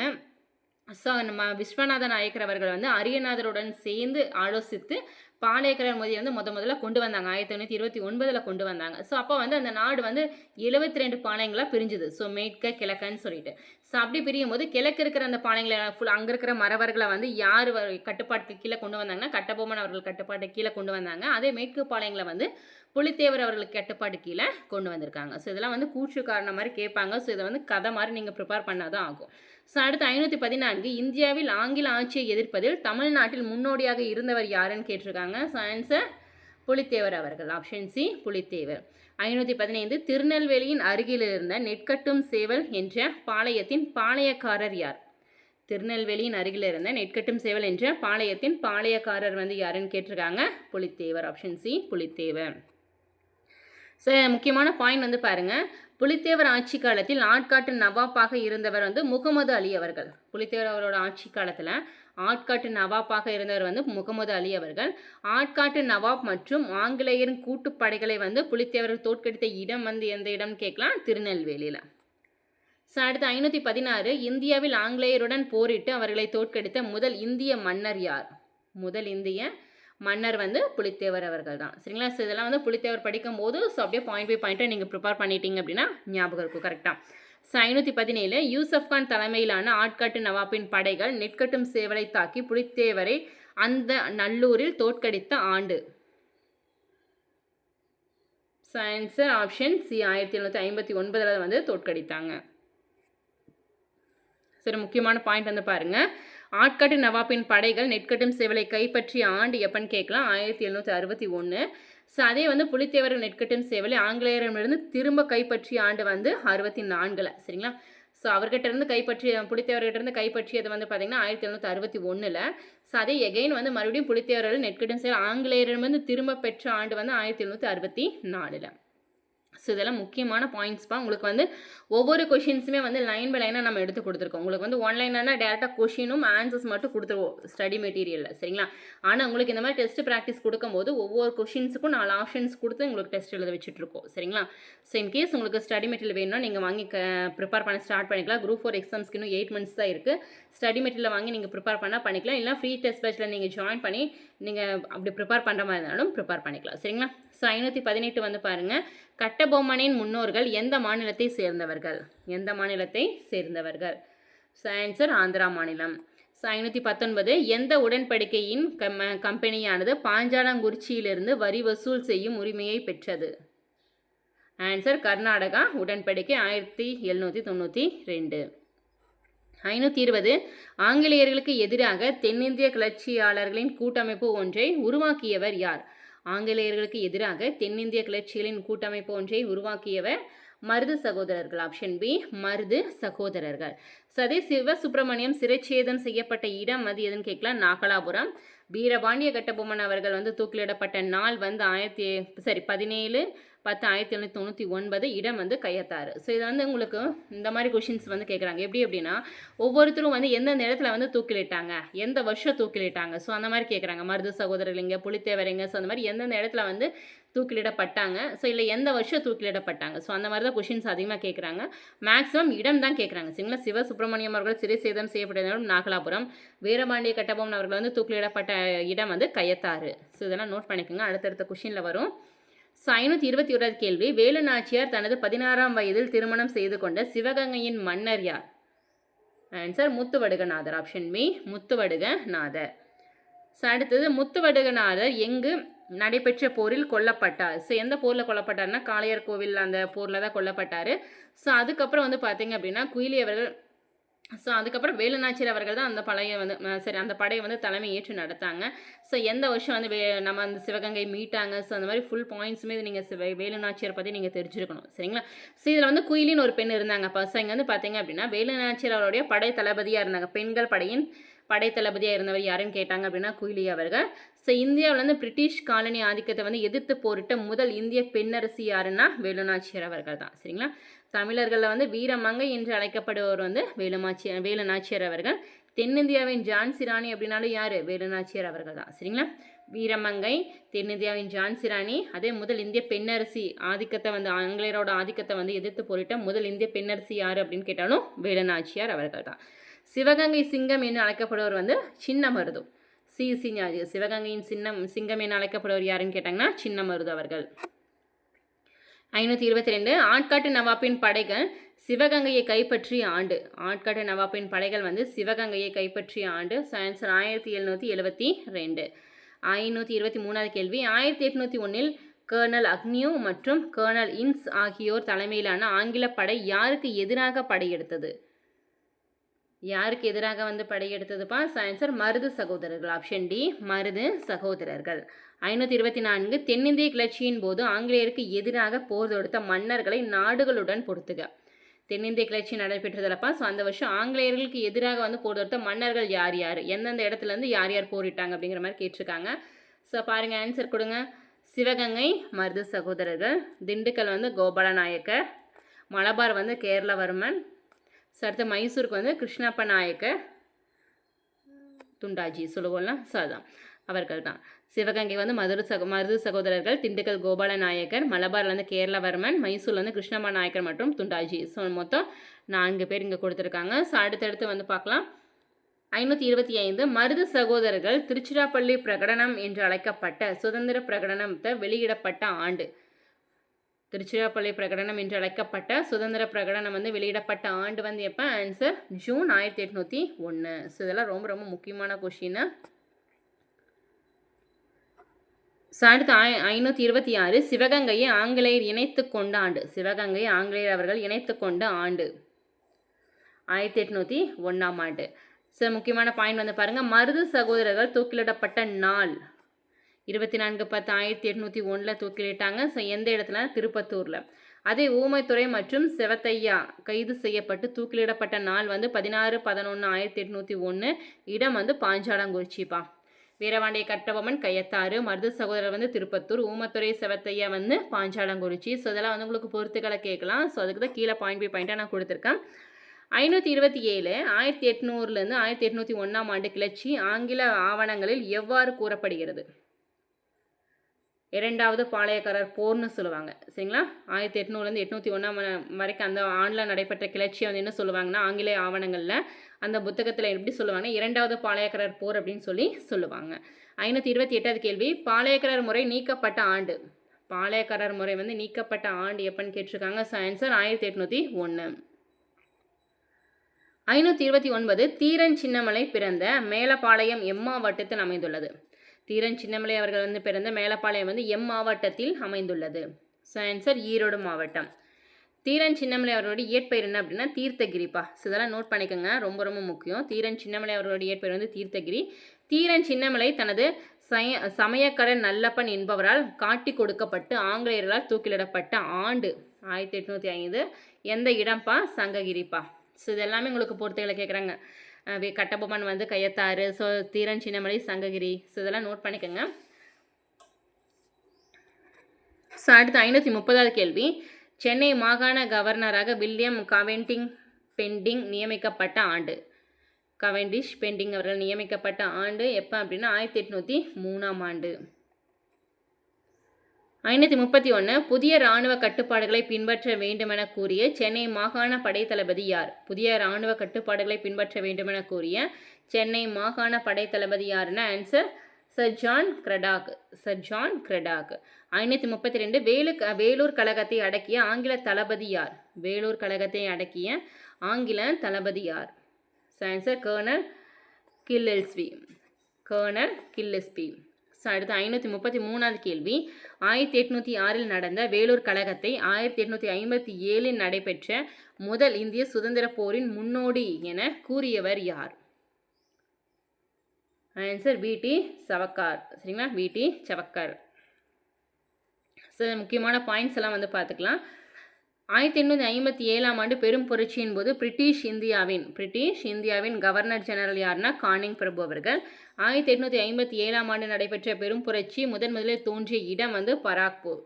ஸோ நம்ம விஸ்வநாத நாயக்கர் அவர்கள் வந்து அரியநாதருடன் சேர்ந்து ஆலோசித்து பாளையக்காரர் மொழியை வந்து முத முதல்ல கொண்டு வந்தாங்க. ஆயிரத்தி தொண்ணூற்றி இருபத்தி ஒன்பதில் கொண்டு வந்தாங்க. ஸோ அப்போ வந்து அந்த நாடு வந்து எழுபத்தி ரெண்டு பாளையங்களாக பிரிஞ்சுது. ஸோ மேற்க கிழக்கன்னு சொல்லிட்டு. ஸோ அப்படி பிரியும் போது கிழக்கு இருக்கிற அந்த பாளையங்களை ஃபுல் அங்கே இருக்கிற மறவர்களை வந்து யார் கட்டுப்பாட்டுக்கு கீழே கொண்டு வந்தாங்கன்னா கட்டபொம்மன் அவர்கள் கட்டுப்பாட்டு கீழே கொண்டு வந்தாங்க. அதே மேற்கு பாளையங்களை வந்து புலித்தேவர் அவர்களுக்கு கட்டுப்பாட்டு கீழே கொண்டு வந்திருக்காங்க. ஸோ இதெல்லாம் வந்து கூற்று காரணம் மாதிரி கேட்பாங்க. ஸோ இதை வந்து கதை மாதிரி நீங்கள் ப்ரிப்பேர் பண்ணாதான் ஆகும். ஸோ அடுத்து ஐநூற்றி பதினான்கு இந்தியாவில் ஆங்கில ஆட்சியை எதிர்ப்பதில் தமிழ்நாட்டில் முன்னோடியாக இருந்தவர் யாருன்னு கேட்டிருக்காங்க? ஸோ ஆன்சர் புலித்தேவர் அவர்கள் ஆப்ஷன் சி புலித்தேவர். ஐநூற்றி பதினைந்து திருநெல்வேலியின் அருகில் இருந்த நெற்கட்டும் சேவல் என்ற பாளையத்தின் பாளையக்காரர் யார்? திருநெல்வேலியின் அருகில் இருந்த நெற்கட்டும் சேவல் என்ற பாளையத்தின் பாளையக்காரர் வந்து யாருன்னு கேட்டிருக்காங்க? Pulithevar option C Pulithevar. So முக்கியமான பாயிண்ட் வந்து பாருங்கள் புலித்தேவர் ஆட்சி காலத்தில் ஆட்காட்டு நவாப்பாக இருந்தவர் வந்து முகமது அலி அவர்கள். புலித்தேவர் அவரோட ஆட்சி காலத்தில் ஆட்காட்டு நவாப்பாக இருந்தவர் வந்து முகமது அலி அவர்கள். ஆட்காட்டு நவாப் மற்றும் ஆங்கிலேயரின் கூட்டுப்படைகளை வந்து புலித்தேவர் தோற்கடித்த இடம் வந்து எந்த இடம் கேட்கலாம்? திருநெல்வேலியில். ஸோ அடுத்து ஐநூற்றி பதினாறு இந்தியாவில் ஆங்கிலேயருடன் போரிட்டு அவர்களை தோற்கடித்த முதல் இந்திய மன்னர் யார்? முதல் இந்திய மன்னர் வந்து புலித்தேவர் அவர்கள் தான் சரிங்களா? ஸோ இதெல்லாம் வந்து புலித்தேவர் படிக்கும் போது ஸோ அப்படியே பாயிண்ட் பை பாயிண்ட்டை நீங்கள் ப்ரிப்பேர் பண்ணிட்டீங்க அப்படின்னா ஞாபகம் இருக்கும் கரெக்டாக ஸோ ஐநூற்றி பதினேழு யூசப் கான் தலைமையிலான ஆட்காட்டு நவாப்பின் படைகள் நெற்கட்டும் சேவலை தாக்கி புலித்தேவரை அந்த நல்லூரில் தோற்கடித்த ஆண்டு. ஸோ ஆன்சர் ஆப்ஷன் சி ஆயிரத்தி எழுநூற்றி ஐம்பத்தி ஒன்பதில் வந்து தோற்கடித்தாங்க. சரி முக்கியமான பாயிண்ட் வந்து பாருங்கள் ஆட்காட்டு நவாப்பின் படைகள் நெற்கட்டும் சேவலை கைப்பற்றிய ஆண்டு எப்பன்னு கேட்கலாம். ஆயிரத்தி எழுநூற்றி அறுபத்தி ஒன்று ஸோ அதே வந்து புலித்தேவர் நெற்கட்டும் சேவலை ஆங்கிலேயரிடமிருந்து திரும்ப கைப்பற்றிய ஆண்டு வந்து அறுபத்தி நான்கில். சரிங்களா? ஸோ அவர்கிட்ட இருந்து கைப்பற்றிய புலித்தேவர்கிட்டருந்து கைப்பற்றியது வந்து பார்த்தீங்கன்னா ஆயிரத்தி எழுநூற்றி அறுபத்தி ஒன்றில் ஸோ அதே எகைன் வந்து மறுபடியும் புலித்தேவர்கள் நெற்கட்டும் சேவல் ஆங்கிலேயரிடமிருந்து திரும்ப பெற்ற ஆண்டு வந்து ஆயிரத்தி எழுநூற்றி அறுபத்தி நாலில். ஸோ இதெல்லாம் முக்கியமான பாயிண்ட்ஸ்ப்பா உங்களுக்கு வந்து ஒவ்வொரு கொஷின்ஸுமே வந்து லைன் பை லைனாக நம்ம எடுத்து கொடுத்துருக்கோம். உங்களுக்கு வந்து ஒன்லைனானா டேரெக்டாக கொஷினும் ஆன்சர்ஸ் மட்டும் கொடுத்துருவோம் ஸ்டடி மெட்டீரியலில் சரிங்களா? ஆனால் உங்களுக்கு இந்த மாதிரி டெஸ்ட் ப்ராக்டிஸ் கொடுக்கும்போது ஒவ்வொரு கொஷின்ஸுக்கும் நாலு ஆப்ஷன்ஸ் கொடுத்து உங்களுக்கு டெஸ்ட் எழுத வச்சுட்ருக்கோம் சரிங்களா? ஸோ இன்கேஸ் உங்களுக்கு ஸ்டடி மெட்டீரியல் வேணும்னா நீங்கள் வாங்கி ப்ரிப்பேர் பண்ண ஸ்டார்ட் பண்ணிக்கலாம். குரூப் ஃபோர் எக்ஸாம்ஸ்க்கு இன்னும் எயிட் மந்த்ஸ் தான் இருக்குது ஸ்டடி மெட்டீரியல் வாங்கி நீங்கள் ப்ரிப்பேர் பண்ணால் பண்ணிக்கலாம். இல்லை ஃப்ரீ டெஸ்ட் பேட்சில் நீங்கள் ஜாயின் பண்ணி நீங்கள் அப்படி ப்ரிப்பேர் பண்ணுற மாதிரி இருந்தாலும் ப்ரிப்பேர் பண்ணிக்கலாம். சரிங்களா? ஸோ ஐநூற்றி பதினெட்டு வந்து பாருங்கள் கட்டபொம்மனின் முன்னோர்கள் எந்த மாநிலத்தை சேர்ந்தவர்கள்? எந்த மாநிலத்தை சேர்ந்தவர்கள்? ஸோ ஆன்சர் ஆந்திரா மாநிலம். ஐநூற்றி பத்தொன்பது எந்த உடன்படிக்கையின் கம் கம்பெனியானது பாஞ்சாலங்குறிச்சியிலிருந்து வரி வசூல் செய்யும் உரிமையை பெற்றது? ஆன்சர் கர்நாடகா உடன்படிக்கை ஆயிரத்தி எழுநூற்றி தொண்ணூற்றி ரெண்டு. ஐநூற்றி இருபது ஆங்கிலேயர்களுக்கு எதிராக தென்னிந்திய கிளர்ச்சியாளர்களின் கூட்டமைப்பு ஒன்றை உருவாக்கியவர் யார்? ஆங்கிலேயர்களுக்கு எதிராக தென்னிந்திய கிளர்ச்சிகளின் கூட்டமைப்பு ஒன்றை உருவாக்கியவர் மருது சகோதரர்கள் ஆப்ஷன் பி மருது சகோதரர்கள். சதே சிவசுப்பிரமணியம் சிறைச்சேதம் செய்யப்பட்ட இடம் அது எதுன்னு கேட்கலாம். நாகலாபுரம். வீரபாண்டிய கட்டபொம்மன் அவர்கள் வந்து தூக்கிலிடப்பட்ட நாள் வந்து ஆயிரத்தி சரி பதினேழு பத்து ஆயிரத்தி எழுநூற்றி தொண்ணூற்றி ஒன்பது இடம் வந்து கையத்தாறு. ஸோ இது வந்து உங்களுக்கு இந்த மாதிரி கொஷின்ஸ் வந்து கேட்குறாங்க எப்படி அப்படின்னா ஒவ்வொருத்தரும் வந்து எந்தெந்த இடத்துல வந்து தூக்கிலிட்டாங்க எந்த வருஷம் தூக்கிலிட்டாங்க ஸோ அந்த மாதிரி கேட்குறாங்க மருது சகோதரர்லிங்க புலித்தேவரைங்க ஸோ அந்த மாதிரி எந்தெந்த இடத்துல வந்து தூக்கிலிடப்பட்டாங்க ஸோ இல்லை எந்த வருஷம் தூக்கிலிடப்பட்டாங்க ஸோ அந்த மாதிரி தான் கொஷின்ஸ் அதிகமாக கேட்குறாங்க மேக்ஸிமம் இடம் தான் கேட்குறாங்க சரிங்களா சிவசுப்பிரமணியம் அவர்கள் சிறை சேதம் செய்யப்பட்ட நாகலாபுரம் வீரபாண்டிய கட்டபொம்மன் அவர்கள் வந்து தூக்கிலிடப்பட்ட இடம் வந்து கையத்தாறு. ஸோ இதெல்லாம் நோட் பண்ணிக்கோங்க. அடுத்தடுத்த கொஷினில் வரும். ஐநூற்றி இருபத்தி ஓராவது கேள்வி. வேலு நாச்சியார் தனது பதினாறாம் வயதில் திருமணம் செய்து கொண்ட சிவகங்கையின் மன்னர் யார்? Answer Muthuvaduganathar. Option B Muthuvaduganathar. So அடுத்தது முத்துவடுகநாதர் எங்கு நடைபெற்ற போரில் கொல்லப்பட்டார்? ஸோ எந்த போரில் கொல்லப்பட்டார்னா காளையர் கோவில் அந்த போரில் தான் கொல்லப்பட்டார். ஸோ அதுக்கப்புறம் வந்து பார்த்தீங்க அப்படின்னா குயிலி அவர்கள் ஸோ அதுக்கப்புறம் வேலுநாச்சியர் அவர்கள் தான் அந்த பழைய வந்து சரி அந்த படையை வந்து தலைமை ஏற்று நடத்தாங்க. ஸோ எந்த வருஷம் வந்து வே நம்ம அந்த சிவகங்கை மீட்டாங்க? ஸோ அந்த மாதிரி ஃபுல் பாயிண்ட்ஸுமே நீங்கள் சிவ வேலுநாச்சியர் பற்றி நீங்கள் தெரிஞ்சிருக்கணும். சரிங்களா? ஸோ இதில் வந்து குயிலின்னு ஒரு பெண் இருந்தாங்க. பசங்க இங்கே வந்து பார்த்தீங்க அப்படின்னா வேலுநாச்சியர் அவருடைய படை தளபதியாக இருந்தாங்க. பெண்கள் படையின் படைத்தளபதியாக இருந்தவர் யாருன்னு கேட்டாங்க அப்படின்னா குயிலி அவர்கள். ஸோ இந்தியாவில் வந்து பிரிட்டிஷ் காலனி ஆதிக்கத்தை வந்து எதிர்த்து போரிட்ட முதல் இந்திய பெண்ணரசி யாருன்னா வேலுநாச்சியர் அவர்கள் தான். சரிங்களா? தமிழர்களில் வந்து வீரமங்கை என்று அழைக்கப்படுபவர் வந்து வேலுமாச்சி வேலுநாச்சியர் அவர்கள். தென்னிந்தியாவின் ஜான்சி ராணி அப்படின்னாலும் யார்? வேலுநாச்சியர் அவர்கள் தான். சரிங்களா? வீரமங்கை தென்னிந்தியாவின் ஜான்சி ராணி அதே முதல் இந்திய பெண்ணரசி ஆதிக்கத்தை வந்து ஆங்கிலேயரோட ஆதிக்கத்தை வந்து எதிர்த்து போரிட்ட முதல் இந்திய பெண்ணரசி யார் அப்படின்னு கேட்டாலும் வேலுநாச்சியார் அவர்கள் தான். சிவகங்கை சிங்கம் என்று அழைக்கப்படுவர் வந்து சின்னமருது. சி. சிஞாஜி சிவகங்கையின் சின்னம் சிங்கம் என அழைக்கப்படுவர் யாருன்னு கேட்டாங்கன்னா சின்ன மருது அவர்கள். ஐநூற்றி இருபத்தி ரெண்டு. ஆட்காட்டு நவாப்பின் படைகள் சிவகங்கையை கைப்பற்றிய ஆண்டு. ஆட்காட்டு நவாப்பின் படைகள் வந்து சிவகங்கையை கைப்பற்றிய ஆண்டு ஆன்சர் ஆயிரத்தி எழுநூற்றி எழுபத்தி ரெண்டு. ஐநூற்றி இருபத்தி மூணாவது கேள்வி. ஆயிரத்தி எட்நூற்றி ஒன்றில் கர்னல் அக்னியூ மற்றும் கர்னல் இன்ஸ் ஆகியோர் தலைமையிலான ஆங்கில படை யாருக்கு எதிராக படையெடுத்தது? யாருக்கு எதிராக வந்து படையெடுத்ததுப்பா ஆன்சர் மருது சகோதரர்கள். ஆப்ஷன் டி மருது சகோதரர்கள். ஐநூற்றி இருபத்தி நான்கு தென்னிந்திய கிளர்ச்சியின் போது ஆங்கிலேயருக்கு எதிராக போர் தொடுத்த மன்னர்களை நாடுகளுடன் பொறுத்துக. தென்னிந்திய கிளர்ச்சி நடைபெற்றதுலப்பா? ஸோ அந்த வருஷம் ஆங்கிலேயர்களுக்கு எதிராக வந்து போர் தொடுத்த மன்னர்கள் யார் யார்? எந்தெந்த இடத்துலேருந்து யார் யார் போரிட்டாங்க அப்படிங்கிற மாதிரி கேட்டிருக்காங்க. ஸோ பாருங்கள் ஆன்சர் கொடுங்க. சிவகங்கை மருது சகோதரர்கள். திண்டுக்கல் வந்து கோபால நாயக்கர் மலபார் வந்து கேரளவர்மன். ஸோ அடுத்து மைசூருக்கு வந்து கிருஷ்ணப்ப நாயக்கர் துண்டாஜி சொல்லுவோம்ல? ஸோ அதான். அவர்கள் தான். சிவகங்கை வந்து மதுரை சகோ மருது சகோதரர்கள் திண்டுக்கல் கோபால நாயக்கர் மலபார்லேருந்து கேரளவர்மன் மைசூர்லேருந்து வந்து கிருஷ்ணப்ப நாயக்கர் மற்றும் துண்டாஜி. ஸோ மொத்தம் நான்கு பேர் இங்கே கொடுத்துருக்காங்க. ஸோ அடுத்தடுத்து வந்து பார்க்கலாம். ஐநூற்றி இருபத்தி ஐந்து மருது சகோதரர்கள் திருச்சிராப்பள்ளி பிரகடனம் என்று அழைக்கப்பட்ட சுதந்திர பிரகடனத்தை வெளியிடப்பட்ட ஆண்டு. திருச்சிராப்பள்ளி பிரகடனம் என்று அழைக்கப்பட்ட சுதந்திர பிரகடனம் வந்து வெளியிடப்பட்ட ஆண்டு வந்து எப்போ? ஆன்சர் ஜூன் ஆயிரத்தி எட்நூற்றி ஒன்று ஸோ இதெல்லாம் ரொம்ப ரொம்ப முக்கியமான கொஷின்னு ஸோ அடுத்து ஐ ஐநூற்றி இருபத்தி ஆறு. சிவகங்கையை ஆங்கிலேயர் இணைத்து கொண்ட ஆண்டு. சிவகங்கையை ஆங்கிலேயர் அவர்கள் இணைத்து கொண்ட ஆண்டு. ஆயிரத்தி எட்நூற்றி ஒன்றாம் ஆண்டு. ஸோ முக்கியமான பாயிண்ட் வந்து பாருங்கள் மருது சகோதரர்கள் தூக்கிலிடப்பட்ட நாள். இருபத்தி நான்கு பத்து ஆயிரத்தி எட்நூற்றி ஒன்றில் தூக்கிலிட்டாங்க ஸோ எந்த இடத்துல? திருப்பத்தூரில். அதே ஊமைத்துறை மற்றும் செவத்தையா கைது செய்யப்பட்டு தூக்கிலிடப்பட்ட நாள் வந்து பதினாறு பதினொன்று ஆயிரத்தி எட்நூற்றி ஒன்று இடம் வந்து பாஞ்சாலங்குறிச்சிப்பா. வீரவாண்டிய கட்டபொம்மன் கையத்தாறு. மருது சகோதரர் வந்து திருப்பத்தூர். ஊமத்துறை செவத்தையா வந்து பாஞ்சாலங்குறிச்சி. ஸோ இதெல்லாம் வந்து உங்களுக்கு பொறுத்துக்களை கேட்கலாம். ஸோ அதுக்கு தான் கீழே பாயிண்ட் பை பாயிண்ட்டாக நான் கொடுத்துருக்கேன். ஐநூற்றி இருபத்தி ஏழு ஆயிரத்தி எட்நூறுலேருந்து ஆயிரத்தி எட்நூற்றி ஒன்றாம் ஆண்டு கிளர்ச்சி ஆங்கில ஆவணங்களில் எவ்வாறு கூறப்படுகிறது? இரண்டாவது பாளையக்காரர் போர்னு சொல்லுவாங்க. சரிங்களா? ஆயிரத்தி எட்நூறுலேருந்து எட்நூற்றி ஒன்றாம் வரைக்கும் அந்த ஆண்டில் நடைபெற்ற கிளர்ச்சியை வந்து என்ன சொல்லுவாங்கன்னா ஆங்கிலேய ஆவணங்களில் அந்த புத்தகத்தில் எப்படி சொல்லுவாங்கன்னா இரண்டாவது பாளையக்காரர் போர் அப்படின்னு சொல்லி சொல்லுவாங்க. ஐநூற்றி இருபத்தி எட்டாவது கேள்வி பாளையக்காரர் முறை நீக்கப்பட்ட ஆண்டு. பாளையக்காரர் முறை வந்து நீக்கப்பட்ட ஆண்டு எப்போன்னு கேட்டிருக்காங்க ஆன்சர் ஆயிரத்தி எட்நூற்றி ஒன்று ஐநூற்றி இருபத்தி ஒன்பது தீரன் சின்னமலை பிறந்த மேலப்பாளையம் எம்மாவட்டத்தில் அமைந்துள்ளது. தீரன் சின்னமலை அவர்கள் வந்து பிறந்த மேலப்பாளையம் வந்து எம் மாவட்டத்தில் அமைந்துள்ளது. ஸோ ஆன்சர் ஈரோடு மாவட்டம். தீரன் சின்னமலை அவர்களுடைய இயற்பெயர் என்ன அப்படின்னா தீர்த்தகிரிப்பா ஸோ இதெல்லாம் நோட் பண்ணிக்கோங்க. ரொம்ப ரொம்ப முக்கியம். தீரன் சின்னமலை அவர்களுடைய இயற்பெயர் வந்து தீர்த்தகிரி. தீரன் சின்னமலை தனது சய சமயக்கடன் நல்லப்பன் என்பவரால் காட்டி கொடுக்கப்பட்டு ஆங்கிலேயர்களால் தூக்கிலிடப்பட்ட ஆண்டு ஆயிரத்தி எட்நூற்றி ஐந்து. எந்த இடம்ப்பா சங்ககிரிப்பா ஸோ இது எல்லாமே உங்களுக்கு பொறுத்துகளை கேட்குறாங்க. கட்டபொம்மன் வந்து கையத்தாறு ஸோ தீரன் சின்னமலை சங்ககிரி. ஸோ இதெல்லாம் நோட் பண்ணிக்கோங்க. ஸோ அடுத்து ஐநூற்றி முப்பதாவது கேள்வி. சென்னை மாகாண கவர்னராக வில்லியம் கவெண்டிங் பெண்டிங் நியமிக்கப்பட்ட ஆண்டு. கவெண்டிஷ் பெண்டிங் அவர்கள் நியமிக்கப்பட்ட ஆண்டு எப்போ அப்படின்னா ஆயிரத்தி எட்நூற்றி மூணாம் ஆண்டு. ஐநூற்றி முப்பத்தி ஒன்று புதிய இராணுவ கட்டுப்பாடுகளை பின்பற்ற வேண்டுமென கூறிய சென்னை மாகாண படை தளபதி யார்? புதிய இராணுவ கட்டுப்பாடுகளை பின்பற்ற வேண்டுமென கூறிய சென்னை மாகாண படை தளபதி யாருன்னா answer sir John Cradock sir John Cradock ஐநூற்றி முப்பத்தி ரெண்டு வேலு வேலூர் கழகத்தை அடக்கிய ஆங்கில தளபதி யார்? வேலூர் கழகத்தை அடக்கிய ஆங்கில தளபதி யார்? Answer colonel Gillespie colonel Gillespie அடுத்து ஐநூற்றி முப்பத்தி மூணாவது கேள்வி. ஆயிரத்தி எட்நூற்றி ஆறில் நடந்த வேலூர் கழகத்தை ஆயிரத்தி எட்நூற்றி ஐம்பத்தி ஏழில் நடைபெற்ற முதல் இந்திய சுதந்திர போரின் முன்னோடி என கூறியவர் யார்? ஆன்சர் விடி சவக்கார் சரிங்களா? விடி சவக்கார் சில முக்கியமான பாயிண்ட்ஸ் எல்லாம் வந்து பார்த்துக்கலாம். ஆயிரத்தி எண்ணூற்றி ஐம்பத்தி ஏழாம் ஆண்டு பெரும் புரட்சியின் போது பிரிட்டிஷ் இந்தியாவின் பிரிட்டிஷ் இந்தியாவின் கவர்னர் ஜெனரல் யாருன்னா கானிங் பிரபு அவர்கள். ஆயிரத்தி எட்நூற்றி ஐம்பத்தி ஏழாம் ஆண்டு நடைபெற்ற பெரும் புரட்சி முதன் முதலில் தோன்றிய இடம் வந்து பராக்பூர்.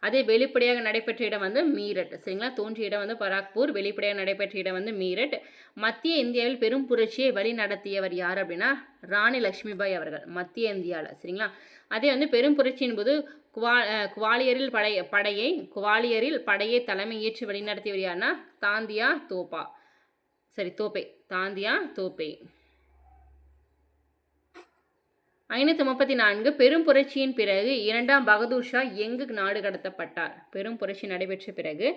அதே வெளிப்படையாக நடைபெற்ற இடம் வந்து மீரட். சரிங்களா? தோன்றிய இடம் வந்து பராக்பூர். வெளிப்படையாக நடைபெற்ற இடம் வந்து மீரட். மத்திய இந்தியாவில் பெரும் புரட்சியை வழி நடத்தியவர் யார் அப்படின்னா ராணி லக்ஷ்மிபாய் அவர்கள். மத்திய இந்தியாவில் சரிங்களா? அதே வந்து பெரும் புரட்சியின் போது குவா குவாலியரில் படை படையை குவாலியரில் படையை தலைமை ஏற்று வழிநடத்தியவர் யாருன்னா தாந்தியா தோப்பா. சரி தோப்பே. தாந்தியா தோப்பே. ஐநூற்றி முப்பத்தி நான்கு பெரும் புரட்சியின் பிறகு இரண்டாம் பகதூர் ஷா எங்கு நாடு கடத்தப்பட்டார்? பெரும் புரட்சி நடைபெற்ற பிறகு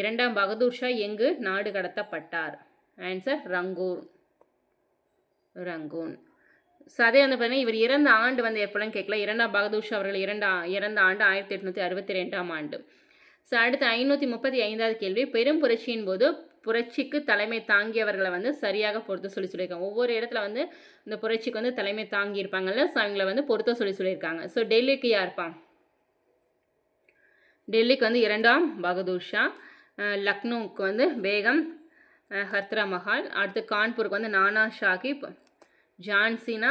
இரண்டாம் பகதூர் ஷா எங்கு நாடு கடத்தப்பட்டார்? ஆன்சர் ரங்கூன் ரங்கூன் ஸோ அதே வந்து பார்த்தீங்கன்னா இவர் இறந்த ஆண்டு வந்து எப்படின்னு கேட்கல இரண்டாம் பகதூர் ஷா அவர்கள் இரண்டா இறந்த ஆண்டு ஆயிரத்தி எட்நூற்றி அறுபத்தி ரெண்டாம் ஆண்டு. ஸோ அடுத்து ஐநூற்றி முப்பத்தி ஐந்தாவது கேள்வி. பெரும் புரட்சியின் போது புரட்சிக்கு தலைமை தாங்கியவர்களை வந்து சரியாக பொறுத்த சொல்லி சொல்லியிருக்காங்க. ஒவ்வொரு இடத்துல வந்து இந்த புரட்சிக்கு வந்து தலைமை தாங்கியிருப்பாங்கல்ல ஸோ அவங்கள வந்து பொறுத்த சொல்லி சொல்லியிருக்காங்க. ஸோ டெல்லிக்கு யார்ப்பா? டெல்லிக்கு வந்து இரண்டாம் பகதூர் ஷா லக்னோவுக்கு வந்து பேகம் அஹ் ஹத்ரா மஹால் அடுத்து கான்பூருக்கு வந்து நானா ஷாகிப் ஜான்சினா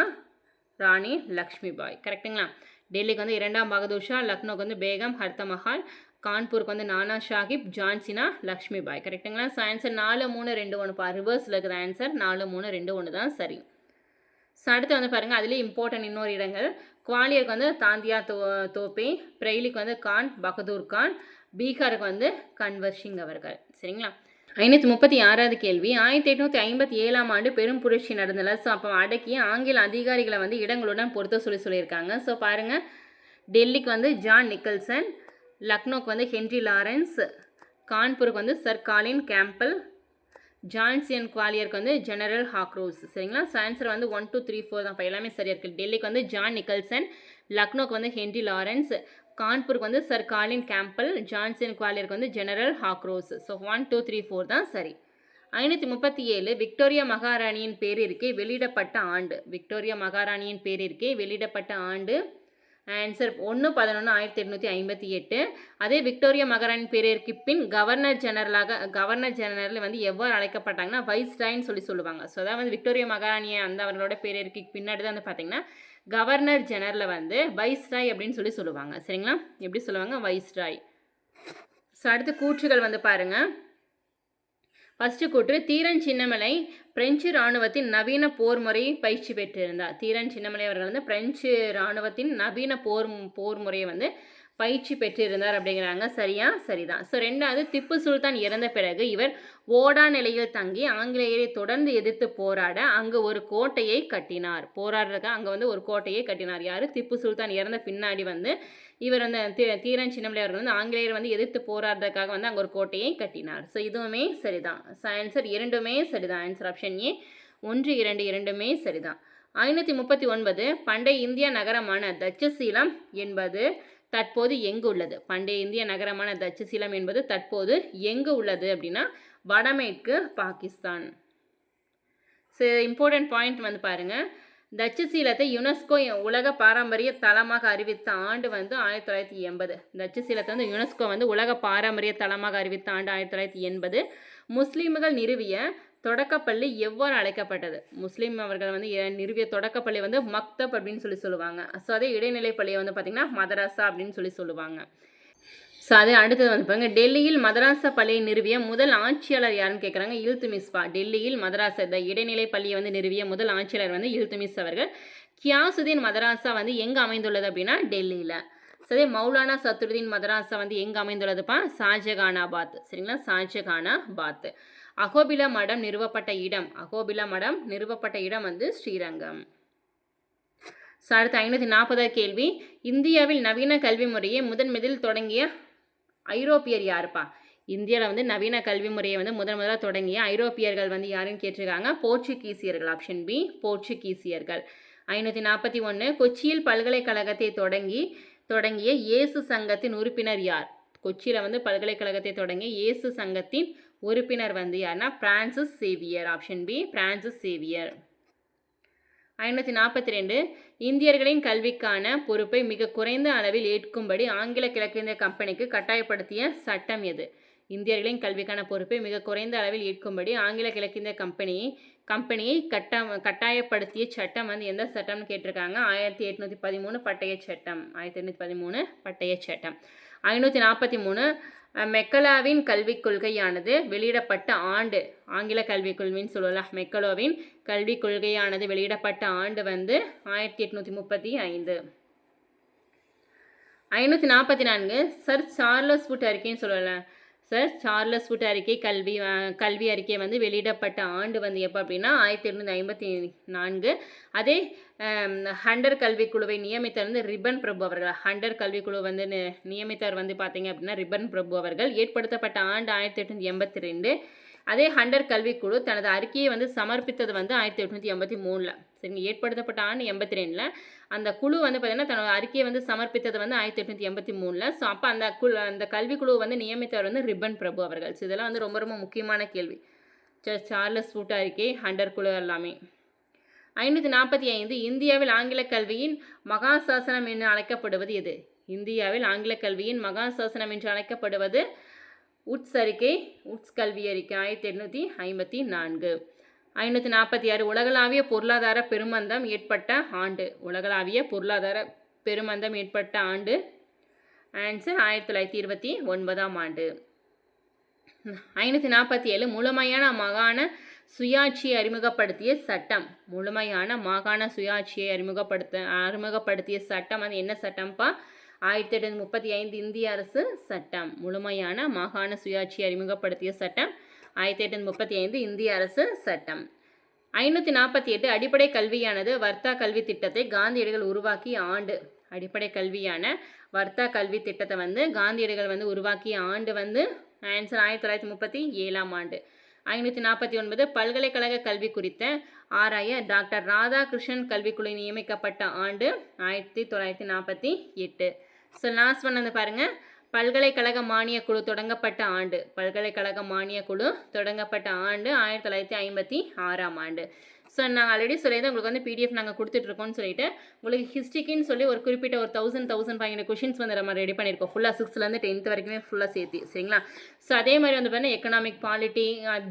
ராணி லக்ஷ்மிபாய். கரெக்டுங்களா டெல்லிக்கு வந்து இரண்டாம் பகதூர் ஷா லக்னோக்கு வந்து பேகம் ஹர்த மஹால் கான்பூருக்கு வந்து நானா ஷாஹிப் ஜான்சினா லக்ஷ்மிபாய் கரெக்டுங்களா ஸோ ஆன்சர் நாலு மூணு ரெண்டு ஒன்று ரிவர்ஸில் இருக்கிற ஆன்சர் நாலு மூணு ரெண்டு ஒன்று தான் சரி. ஸோ அடுத்து வந்து பாருங்கள் அதுலேயே இம்பார்ட்டன்ட் இன்னொரு இடங்கள். குவாலியருக்கு வந்து தாந்தியா தோ தோப்பே பிரெய்லிக்கு வந்து கான் பகதூர் கான் பீகாருக்கு வந்து கன்வர் சிங் அவர்கள். சரிங்களா? ஐநூற்றி முப்பத்தி ஆறாவது கேள்வி. ஆயிரத்தி எட்நூற்றி ஐம்பத்தி ஏழாம் ஆண்டு பெரும் புரட்சி நடந்தல ஸோ அப்போ அடக்கி ஆங்கில அதிகாரிகளை வந்து இடங்களுடன் பொறுத்த சொல்லி சொல்லியிருக்காங்க. ஸோ பாருங்கள் டெல்லிக்கு வந்து ஜான் நிக்கல்சன் லக்னோக்கு வந்து ஹென்ரி லாரன்ஸ் கான்பூருக்கு வந்து சர் காலின் கேம்பல் ஜான்சியன் குவாலியருக்கு வந்து ஜெனரல் ஹாக்ரோஸ். சரிங்களா? ஸோ ஆன்சர் வந்து ஒன் டூ த்ரீ ஃபோர் தான். இப்போ எல்லாமே சரியாக இருக்குது டெல்லிக்கு வந்து ஜான் நிக்கல்சன் லக்னோக்கு வந்து ஹென்ரி லாரன்ஸ் கான்பூருக்கு வந்து சர் காலின் கேம்பல் ஜான்சியன் குவாலியருக்கு வந்து general Hugh Rose. So one two three four தான் சரி. ஐநூற்றி முப்பத்தி ஏழு விக்டோரியா மகாராணியின் பேரிற்கே வெளியிடப்பட்ட ஆண்டு. விக்டோரியா மகாராணியின் பேரிற்கே வெளியிடப்பட்ட ஆண்டு ஆன்சர் ஒன்று பதினொன்று ஆயிரத்தி எட்நூற்றி ஐம்பத்தி எட்டு. அதே விக்டோரியா மகாராணி பேரிற்கு பின் கவர்னர் ஜெனரலாக கவர்னர் ஜெனரல் வந்து எவ்வாறு அழைக்கப்பட்டாங்கன்னா வைஸ்ராய்ன்னு சொல்லி சொல்லுவாங்க. ஸோ அதாவது வந்து விக்டோரியா மகாராணியை அந்த அவர்களோட பேரிற்கு பின்னாடி தான் வந்து பார்த்தீங்கன்னா கவர்னர் ஜெனரலில் வந்து வைஸ்ராய் அப்படின்னு சொல்லி சொல்லுவாங்க. சரிங்களா? எப்படி சொல்லுவாங்க? வைஸ்ராய் ஸோ அடுத்து கூற்றுகள் வந்து பாருங்கள் ஃபஸ்ட்டு கூற்று தீரன் சின்னமலை பிரெஞ்சு இராணுவத்தின் நவீன போர் முறையை பயிற்சி பெற்றிருந்தார். தீரன் சின்னமலை அவர்கள் வந்து பிரெஞ்சு இராணுவத்தின் நவீன போர் போர் முறையை வந்து பயிற்சி பெற்றிருந்தார் அப்படிங்கிறாங்க. சரியா? சரிதான். ஸோ ரெண்டாவது திப்பு சுல்தான் இறந்த பிறகு இவர் ஓடா நிலையில் தங்கி ஆங்கிலேயரை தொடர்ந்து எதிர்த்து போராட அங்கு ஒரு கோட்டையை கட்டினார். போராடுறதுக்கு அங்கே வந்து ஒரு கோட்டையை கட்டினார். யார்? திப்பு சுல்தான் இறந்த பின்னாடி வந்து இவர் அந்த தீ தீரன் சின்னமலை வந்து ஆங்கிலேயர் வந்து எதிர்த்து போராடுறதுக்காக வந்து அங்கே ஒரு கோட்டையை கட்டினார். ஸோ இதுவுமே சரிதான். ஸோ ஆன்சர் இரண்டுமே சரிதான். ஆன்சர் ஆப்ஷன் ஏ ஒன்று இரண்டு இரண்டுமே சரிதான். ஐநூற்றி முப்பத்தி ஒன்பது பண்டைய இந்திய நகரமான தட்சசீலம் என்பது தற்போது எங்கு உள்ளது? பண்டைய இந்திய நகரமான தட்சசீலம் என்பது தற்போது எங்கு உள்ளது அப்படின்னா வடமேற்கு பாகிஸ்தான். சரி இம்பார்ட்டன்ட் பாயிண்ட் வந்து பாருங்கள் தட்சசீலத்தை யுனெஸ்கோ உலக பாரம்பரிய தளமாக அறிவித்த ஆண்டு வந்து ஆயிரத்தி தொள்ளாயிரத்தி எண்பது. தட்சசீலத்தை வந்து யுனெஸ்கோ வந்து உலக பாரம்பரிய தளமாக அறிவித்த ஆண்டு ஆயிரத்தி தொள்ளாயிரத்தி எண்பது. முஸ்லீம்கள் நிறுவிய தொடக்கப்பள்ளி எவ்வாறு அழைக்கப்பட்டது? முஸ்லீம் அவர்கள் வந்து நிறுவிய தொடக்கப்பள்ளி வந்து மக்தப் அப்படின்னு சொல்லி சொல்லுவாங்க. ஸோ அதே இடைநிலை பள்ளியை வந்து பார்த்திங்கன்னா மதராசா அப்படின்னு சொல்லி சொல்லுவாங்க. ஸோ அதே அடுத்தது வந்து பாருங்க டெல்லியில் மதராசா பள்ளியை நிறுவிய முதல் ஆட்சியாளர் யாருன்னு கேட்குறாங்க இல்துமிஸ்பா டெல்லியில் மதராசா இந்த இடைநிலை பள்ளியை வந்து நிறுவிய முதல் ஆட்சியாளர் வந்து இல்துமிஸ் அவர்கள். கியாசுதீன் மதராசா வந்து எங்கே அமைந்துள்ளது அப்படின்னா டெல்லியில். ஸோ அதே மௌலானா சத்ருதீன் மதராசா வந்து எங்கே அமைந்துள்ளதுப்பா? ஷாஜகானாபாத். சரிங்களா? ஷாஜகானாபாத். அகோபிலா மடம் நிறுவப்பட்ட இடம். அகோபிலா மடம் நிறுவப்பட்ட இடம் வந்து ஸ்ரீரங்கம். ஸோ அடுத்து ஐநூற்றி நாற்பதாவது கேள்வி. இந்தியாவில் நவீன கல்வி முறையை முதன்முதல் தொடங்கிய ஐரோப்பியர் யாருப்பா? இந்தியாவில் வந்து நவீன கல்வி முறையை வந்து முதன் முதலாக தொடங்கிய ஐரோப்பியர்கள் வந்து யாருன்னு கேட்டிருக்காங்க? போர்ச்சுகீசியர்கள். ஆப்ஷன் பி போர்ச்சுகீசியர்கள். ஐநூற்றி நாற்பத்தி ஒன்று கொச்சியில் பல்கலைக்கழகத்தை தொடங்கி தொடங்கிய இயேசு சங்கத்தின் உறுப்பினர் யார்? கொச்சியில் வந்து பல்கலைக்கழகத்தை தொடங்கிய இயேசு சங்கத்தின் உறுப்பினர் வந்து யாருன்னா Francis Xavier option B Francis Xavier ஐநூற்றி நாற்பத்தி ரெண்டு இந்தியர்களின் கல்விக்கான பொறுப்பை மிக குறைந்த அளவில் ஏற்கும்படி ஆங்கில கிழக்கிந்திய கம்பெனிக்கு கட்டாயப்படுத்திய சட்டம் எது? இந்தியர்களின் கல்விக்கான பொறுப்பை மிக குறைந்த அளவில் ஏற்கும்படி ஆங்கில கிழக்கிந்திய கம்பெனி கம்பெனியை கட்ட கட்டாயப்படுத்திய சட்டம் வந்து எந்த சட்டம்னு கேட்டிருக்காங்க? ஆயிரத்தி எட்நூற்றி பதிமூணு பட்டய சட்டம். ஆயிரத்தி எட்நூற்றி பதிமூணு பட்டய சட்டம். ஐநூற்றி நாற்பத்தி மூணு மெக்கலாவின் கல்விக் கொள்கையானது வெளியிடப்பட்ட ஆண்டு ஆங்கில கல்விக் கொள்கைன்னு சொல்லலாம் மெக்கலோவின் கல்விக் கொள்கையானது வெளியிடப்பட்ட ஆண்டு வந்து ஆயிரத்தி எட்நூற்றி முப்பத்தி ஐந்து. ஐநூற்றி நாற்பத்தி நான்கு சர் சார்லஸ் வுட் அறிக்கைன்னு சொல்லலாம் சார் சார்லஸ் வுட் அறிக்கை கல்வி கல்வி அறிக்கை வந்து வெளியிடப்பட்ட ஆண்டு வந்து எப்போ அப்படின்னா ஆயிரத்தி எட்நூற்றி ஐம்பத்தி நான்கு. அதே ஹண்டர் கல்விக்குழுவை நியமித்தார் வந்து ரிப்பன் பிரபு அவர்கள். ஹண்டர் கல்விக்குழு வந்து நியமித்தார் வந்து பார்த்தீங்க அப்படின்னா ரிப்பன் பிரபு அவர்கள். ஏற்படுத்தப்பட்ட ஆண்டு ஆயிரத்தி எட்நூற்றி எண்பத்தி ரெண்டு. அதே ஹண்டர் கல்விக்குழு தனது அறிக்கையை வந்து சமர்ப்பித்தது வந்து ஆயிரத்தி எட்நூற்றி எண்பத்தி மூணில் சரிங்க ஏற்படுத்தப்பட்ட ஆண்டு எண்பத்தி ரெண்டில். அந்த குழு வந்து பார்த்தீங்கன்னா தன்னோட அறிக்கையை வந்து சமர்ப்பித்தது வந்து ஆயிரத்தி எட்நூற்றி எண்பத்தி மூணில் ஸோ அப்போ அந்த குழு அந்த கல்விக்குழு வந்து நியமித்தவர் வந்து ரிப்பன் பிரபு அவர்கள். ஸோ இதெல்லாம் வந்து ரொம்ப ரொம்ப முக்கியமான கேள்வி. சார்லஸ் வூட் அறிக்கை ஹண்டர் குழு எல்லாமே. ஐநூற்றி நாற்பத்தி ஐந்து இந்தியாவில் ஆங்கில கல்வியின் மகா சாசனம் என்று அழைக்கப்படுவது எது? இந்தியாவில் ஆங்கில கல்வியின் மகாசாசனம் என்று அழைக்கப்படுவது உட்ஸ் அறிக்கை உட்ஸ் கல்வி அறிக்கை ஆயிரத்தி எட்நூற்றி ஐம்பத்தி நான்கு. ஐநூற்றி நாற்பத்தி ஆறு உலகளாவிய பொருளாதார பெருமந்தம் ஏற்பட்ட ஆண்டு. உலகளாவிய பொருளாதார பெருமந்தம் ஏற்பட்ட ஆண்டு. ஆன்சர் ஆயிரத்தி தொள்ளாயிரத்தி இருபத்தி ஒன்பதாம் ஆண்டு. ஐநூற்றி நாற்பத்தி ஏழு முழுமையான மாகாண சுயாட்சியை அறிமுகப்படுத்திய சட்டம். முழுமையான மாகாண சுயாட்சியை அறிமுகப்படுத்த அறிமுகப்படுத்திய சட்டம். அது என்ன சட்டம்ப்பா ஆயிரத்தி எட்நூத்தி முப்பத்தி ஐந்து இந்திய அரசு சட்டம். முழுமையான மாகாண சுயாட்சியை அறிமுகப்படுத்திய சட்டம். ஆயிரத்தி எட்நூத்தி முப்பத்தி ஐந்து இந்திய அரசு சட்டம். ஐநூற்றி நாற்பத்தி எட்டு அடிப்படை கல்வியானது வர்த்தா கல்வி திட்டத்தை காந்தியடிகள் உருவாக்கிய ஆண்டு. அடிப்படை கல்வியான வர்த்தா கல்வி திட்டத்தை வந்து காந்தியடிகள் வந்து உருவாக்கிய ஆண்டு வந்து ஆன்சர் ஆயிரத்தி தொள்ளாயிரத்தி முப்பத்தி ஏழாம் ஆண்டு. ஐநூற்றி நாற்பத்தி ஒன்பது பல்கலைக்கழக கல்வி குறித்த ஆராய டாக்டர் ராதாகிருஷ்ணன் கல்விக்குழு நியமிக்கப்பட்ட ஆண்டு ஆயிரத்தி தொள்ளாயிரத்தி நாற்பத்தி எட்டு. ஸோ லாஸ்ட் பண்ணது பாருங்கள் பல்கலைக்கழக மானியக் குழு தொடங்கப்பட்ட ஆண்டு. பல்கலைக்கழக மானியக் குழு தொடங்கப்பட்ட ஆண்டு ஆயிரத்தி தொள்ளாயிரத்தி ஐம்பத்தி ஆறாம் ஆண்டு. ஸோ நாங்கள் ஆல்ரெடி சொல்லியிருந்தேன் உங்களுக்கு வந்து பிடிஎஃப் நாங்கள் கொடுத்துட்ருக்கோம்னு சொல்லிட்டு உங்களுக்கு ஹிஸ்ட்ரிக்குன்னு சொல்லி ஒரு குறிப்பிட்ட ஒரு thousand thousand five hundred questions வந்து நம்ம ரெடி பண்ணியிருக்கோம். ஃபுல்லாக சிக்ஸ்த்லேருந்து டென்த் வரைக்குமே ஃபுல்லாக சேர்த்து சரிங்களா? ஸோ அதே மாதிரி வந்து பார்த்தீங்கன்னா எக்கனாமிக் பாலிட்டி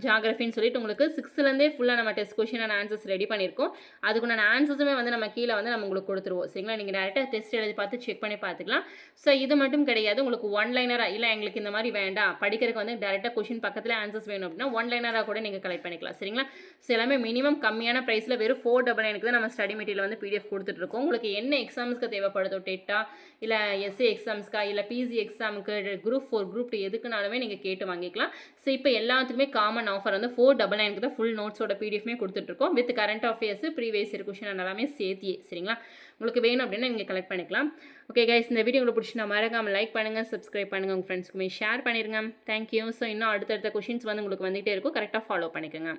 ஜாகிரஃபின்னு சொல்லிட்டு உங்களுக்கு சிக்ஸ்த்துலேருந்தே ஃபுல்லாக நம்ம test question and answers ready பண்ணியிருக்கோம். அதுக்குண்டான ஆன்சர்ஸுமே வந்து நம்ம கீழே வந்து நம்ம உங்களுக்கு கொடுத்துருவோம் சரிங்களா? நீங்கள் டேரெக்டாக டெஸ்ட் எழுதி பார்த்து செக் பண்ணி பார்த்துக்கலாம். ஸோ இது மட்டும் கிடையாது உங்களுக்கு ஒன் லைனராக இல்லை எங்களுக்கு இந்த மாதிரி வேண்டாம். படிக்கிறதுக்கு வந்து டேரெக்டாக கொஷின் பக்கத்தில் ஆன்சர்ஸ் வேணும் அப்படின்னா ஒன் லைனராக கூட நீங்கள் கலெக்ட் பண்ணிக்கலாம் சரிங்களா? ஸோ எல்லாமே மினிமம் கம்மியாக கம்மியான ப்ரைஸில் வெறும் ஃபோர் டபுள் நைனுக்கு தான் நம்ம ஸ்டடி மெட்டீரியல் வந்து பிடிஎஃப் கொடுத்துட்ருக்கோம் உங்களுக்கு என்ன எக்ஸாம்ஸ்க்கு தேவைப்படுதோ டெட்டா இல்லை எஸ்ஏ எக்ஸாம்ஸ்க்கா இல்லை பிஜி எக்ஸாமுக்கு குரூப் ஃபோர் குரூப் டூ எதுக்குனாலுமே நீங்கள் கேட்டு வாங்கிக்கலாம். ஸோ இப்போ எல்லாத்துக்குமே காமன் ஆஃபர் வந்து ஃபோர் டபுள் நைனுக்கு தான் ஃபுல் நோட்ஸோட பிடிஎஃப்மே கொடுத்துட்ருக்கோம் with current affairs previous year question எல்லாமே சேர்த்தியே சரிங்களா? உங்களுக்கு வேணும் அப்படின்னா நீங்கள் கலெக்ட் பண்ணிக்கலாம். ஓகே கைஸ் இந்த வீடியோ உங்களுக்கு பிடிச்சினா மறக்காமல் லைக் பண்ணுங்கள் சப்ஸ்கிரைப் பண்ணுங்கள் உங்கள் ஃப்ரெண்ட்ஸ்க்குமே ஷேர் பண்ணிடுங்க தேங்க்யூ ஸோ இன்னும் அடுத்தடுத்த கொஷின்ஸ் வந்து உங்களுக்கு வந்துகிட்டே இருக்கும். கரெக்டாக ஃபாலோ பண்ணிக்கோங்க.